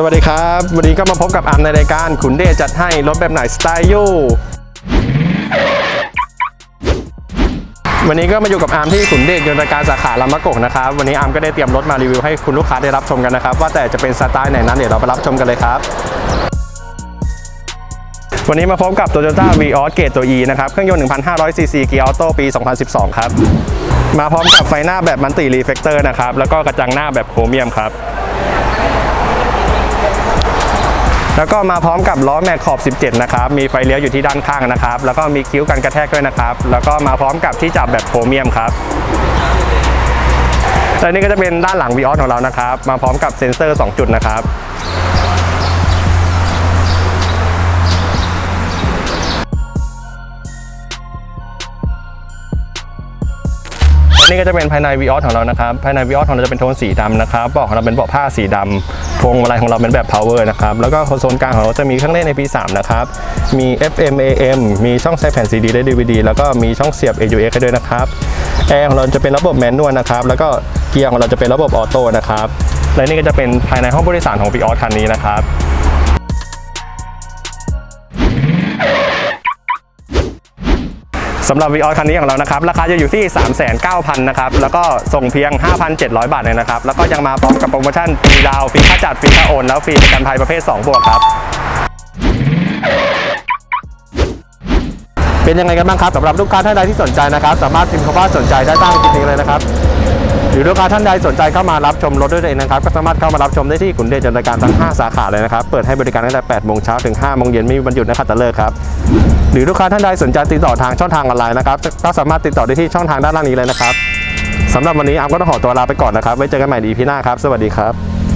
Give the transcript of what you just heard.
สวัสดีครับ วันนี้ก็มาพบกับอาร์มในรายการขุนเดชจัดให้รถแบบไหนสไตล์ยูวันนี้ก็มาอยู่กับอาร์มที่ขุนเดชยนตการสาขาลำมะกกนะครับ วันนี้อาร์มก็ได้เตรียมรถมารีวิวให้คุณลูกค้าได้รับชมกันนะครับ ว่าแต่จะเป็นสไตล์ไหนนั้นเดี๋ยวเราไปรับชมกันเลยครับ วันนี้มาพบกับ Toyota Vios เกรดตัว E นะครับ เครื่องยนต์ 1,500 cc เกียร์ออโต้ปี 2012 ครับ มาพร้อมกับไฟหน้าแบบมันติรีเฟกเตอร์นะครับ แล้วก็กระจังหน้าแบบโครเมียมครับ แล้วก็มาพร้อมกับล้อแม็กขอบ 17 นะครับ มีไฟเลี้ยวอยู่ที่ด้านข้างนะครับ แล้วก็มีคิ้วกันกระแทกด้วยนะครับ แล้วก็มาพร้อมกับที่จับแบบโครเมียมครับและนี่ก็จะเป็นด้านหลังวีออสของเรานะครับ มาพร้อมกับเซ็นเซอร์ 2 จุดนะครับ นี่ก็จะเป็นภายในวีออสของเรานะครับ ภายในวีออสของเราจะเป็นโทนสีดำนะครับเบาะของเราเป็นเบาะผ้าสีดำพวงมาลัยของเราเป็นแบบ power นะครับ แล้วก็คอนโซลกลางของเราจะมีเครื่องเล่นใน P3 นะครับ มี FM AM มีช่องใส่แผ่น CD และ DVD แล้วก็มีช่องเสียบ AUX ให้ด้วยนะครับ แอร์ของเราจะเป็นระบบแมนนวลนะครับ แล้วก็เกียร์ของเราจะเป็นระบบออโต้นะครับ และนี่ก็จะเป็นภายในห้องผู้โดยสารของวีออสคันนี้นะครับ สำหรับวีออคันนี้ของเรานะครับ ราคาจะอยู่ที่ 3,900นะครับแล้วก็ส่งเพียง 5,700 บาทเลยนะครับแล้วก็ยังมาพร้อมกับโปรโมชั่นฟรีดาวฟรีค่าจัดฟรีค่าโอนแล้วฟรีประกันภัยประเภท2บวกครับเป็นยังไงกันบ้างครับสำหรับลูกค้าท่านใดที่สนใจนะครับ สามารถพิมพ์คำว่าสนใจได้ตั้งจริงๆเลยนะครับ รือลูกค้าท่านใดสนใจเข้ามารับชมรถด้วยตัวเองนะครับก็สามารถเข้ามารับชมได้ที่ขุนเดชจันทการทั้ง 5 สาขาเลยนะครับ เปิดให้บริการตั้งแต่8โมงเช้าถึง5โมงเย็นไม่มีวันหยุดนะครับแต่เลิกครับ หรือลูกค้าท่านใดสนใจติดต่อทางช่องทางออนไลน์นะครับก็สามารถติดต่อได้ที่ช่องทางด้านล่างนี้เลยนะครับสำหรับวันนี้อาร์มก็ต้องขอตัวลาไปก่อนนะครับไว้เจอกันใหม่ดีพีหน้าครับ สวัสดีครับ